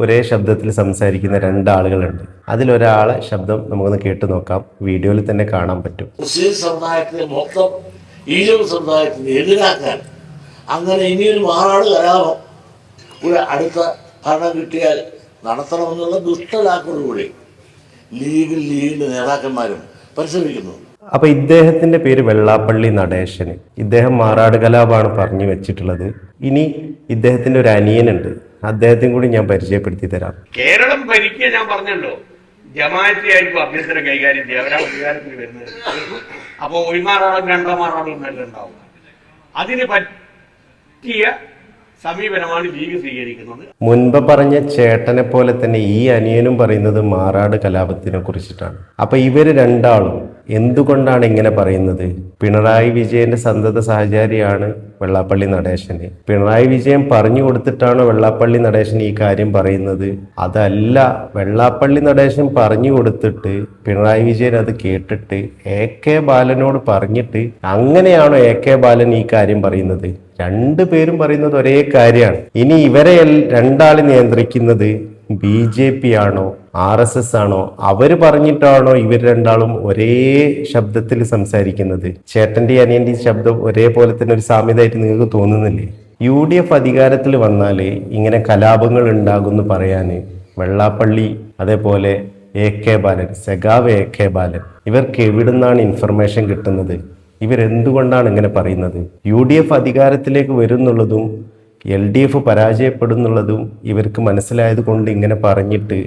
ഒരേ ശബ്ദത്തിൽ സംസാരിക്കുന്ന രണ്ടാളുകളുണ്ട്. അതിലൊരാളെ ശബ്ദം നമുക്കൊന്ന് കേട്ടു നോക്കാം. വീഡിയോയിൽ തന്നെ കാണാൻ പറ്റും. മുസ്ലിം സമുദായത്തിനെ മൊത്തം ഈഴവ് സമുദായത്തിന് എതിരാക്കാൻ അങ്ങനെ ഇനിയൊരു മാറാട് കലാപം ഒരു അടുത്ത ഭരണം കിട്ടിയാൽ നടത്തണമെന്നുള്ള ദുഷ്ടലാക്കോടുകൂടി ലീഗിൽ ലീഗിന്റെ നേതാക്കന്മാരും പരിശ്രമിക്കുന്നു. അപ്പൊ ഇദ്ദേഹത്തിന്റെ പേര് വെള്ളാപ്പള്ളി നടേശന്. ഇദ്ദേഹം മാറാട് കലാപാണ് പറഞ്ഞു വെച്ചിട്ടുള്ളത്. ഇനി ഇദ്ദേഹത്തിന്റെ ഒരു അനിയനുണ്ട്. അദ്ദേഹത്തെയും കൂടി ഞാൻ പരിചയപ്പെടുത്തി തരാം. കേരളം ഭരിക്കുക ഞാൻ പറഞ്ഞല്ലോ. ജമാഅത്തിയായിരിക്കും അഭ്യന്തരം കൈകാര്യം ചെയ്യുക അവരാ അധികാരത്തിൽ വരുന്നത്. അപ്പൊ ഒഴിമാറാളും രണ്ടാമാറാളും എന്നല്ല ഉണ്ടാവും അതിന് പറ്റിയ സമീപനമാണ് ലീഗ് സ്വീകരിക്കുന്നത്. മുൻപ് പറഞ്ഞ ചേട്ടനെ പോലെ തന്നെ ഈ അനിയനും പറയുന്നത് മാറാട് കലാപത്തിനെ കുറിച്ചിട്ടാണ്. അപ്പൊ ഇവർ രണ്ടാളും എന്തുകൊണ്ടാണ് ഇങ്ങനെ പറയുന്നത്? പിണറായി വിജയന്റെ സന്തത സഹചാരിയാണ് വെള്ളാപ്പള്ളി നടേശന്. പിണറായി വിജയൻ പറഞ്ഞു കൊടുത്തിട്ടാണ് വെള്ളാപ്പള്ളി നടേശൻ ഈ കാര്യം പറയുന്നത്. അതല്ല വെള്ളാപ്പള്ളി നടേശൻ പറഞ്ഞു കൊടുത്തിട്ട് പിണറായി വിജയൻ അത് കേട്ടിട്ട് എ കെ ബാലനോട് പറഞ്ഞിട്ട് അങ്ങനെയാണോ എ കെ ബാലൻ ഈ കാര്യം പറയുന്നത്? രണ്ടു പേരും പറയുന്നത് ഒരേ കാര്യമാണ്. ഇനി ഇവരെ രണ്ടാൾ നിയന്ത്രിക്കുന്നത് ബി ജെ പി ആണോ ആർ എസ് എസ് ആണോ? അവർ പറഞ്ഞിട്ടാണോ ഇവർ രണ്ടാളും ഒരേ ശബ്ദത്തിൽ സംസാരിക്കുന്നത്? ചേട്ടന്റെ അനിയന്റെ ശബ്ദം ഒരേപോലെ തന്നെ ഒരു സാമ്യതയായിട്ട് നിങ്ങൾക്ക് തോന്നുന്നില്ലേ? യു ഡി എഫ് അധികാരത്തിൽ വന്നാൽ ഇങ്ങനെ കലാപങ്ങൾ ഉണ്ടാകുമെന്ന് പറയാൻ വെള്ളാപ്പള്ളി അതേപോലെ എ കെ ബാലൻ സെഗാവ് എ കെ ബാലൻ ഇവർക്ക് എവിടുന്നാണ് ഇൻഫർമേഷൻ കിട്ടുന്നത്? ഇവരെന്തുകൊണ്ടാണ് ഇങ്ങനെ പറയുന്നത്? യു ഡി എഫ് അധികാരത്തിലേക്ക് വരുന്നുള്ളതും എൽ ഡി എഫ് പരാജയപ്പെടുന്നുള്ളതും ഇവർക്ക് മനസ്സിലായത് കൊണ്ട് ഇങ്ങനെ പറഞ്ഞിട്ട്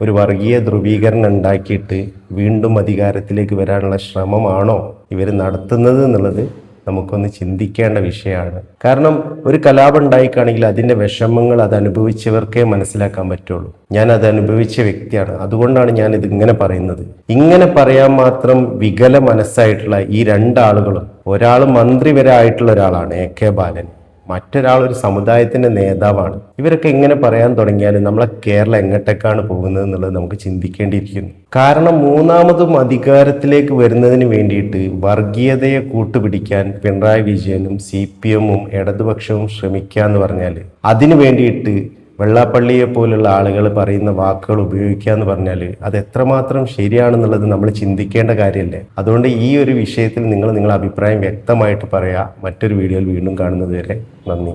ഒരു വർഗീയ ധ്രുവീകരണം ഉണ്ടാക്കിയിട്ട് വീണ്ടും അധികാരത്തിലേക്ക് വരാനുള്ള ശ്രമമാണോ ഇവർ നടത്തുന്നത് എന്നുള്ളത് നമുക്കൊന്ന് ചിന്തിക്കേണ്ട വിഷയമാണ്. കാരണം ഒരു കലാപം ഉണ്ടായിക്കാണെങ്കിൽ അതിന്റെ വിഷമങ്ങൾ അത് അനുഭവിച്ചവർക്കേ മനസ്സിലാക്കാൻ പറ്റുള്ളൂ. ഞാൻ അത് അനുഭവിച്ച വ്യക്തിയാണ്. അതുകൊണ്ടാണ് ഞാൻ ഇത് ഇങ്ങനെ പറയുന്നത്. ഇങ്ങനെ പറയാൻ മാത്രം വികല മനസ്സായിട്ടുള്ള ഈ രണ്ടാളുകളും ഒരാൾ മന്ത്രി വരെ ആയിട്ടുള്ള ഒരാളാണ് എ കെ ബാലൻ. മറ്റൊരാൾ ഒരു സമുദായത്തിന്റെ നേതാവാണ്. ഇവരൊക്കെ ഇങ്ങനെ പറയാൻ തുടങ്ങിയാൽ നമ്മളെ കേരളം എങ്ങോട്ടേക്കാണ് പോകുന്നത് എന്നുള്ളത് നമുക്ക് ചിന്തിക്കേണ്ടിയിരിക്കുന്നു. കാരണം മൂന്നാമതും അധികാരത്തിലേക്ക് വരുന്നതിന് വേണ്ടിയിട്ട് വർഗീയതയെ കൂട്ടുപിടിക്കാൻ പിണറായി വിജയനും സി പി എമ്മും ഇടതുപക്ഷവും ശ്രമിക്കുക എന്ന് പറഞ്ഞാൽ അതിനു വേണ്ടിയിട്ട് വെള്ളാപ്പള്ളിയെ പോലുള്ള ആളുകൾ പറയുന്ന വാക്കുകൾ ഉപയോഗിക്കുക എന്ന് പറഞ്ഞാൽ അത് എത്രമാത്രം ശരിയാണെന്നുള്ളത് നമ്മൾ ചിന്തിക്കേണ്ട കാര്യമല്ലേ? അതുകൊണ്ട് ഈ ഒരു വിഷയത്തിൽ നിങ്ങൾ നിങ്ങളുടെ അഭിപ്രായം വ്യക്തമായിട്ട് പറയാം. മറ്റൊരു വീഡിയോയിൽ വീണ്ടും കാണുന്നത് വരെ നന്ദി.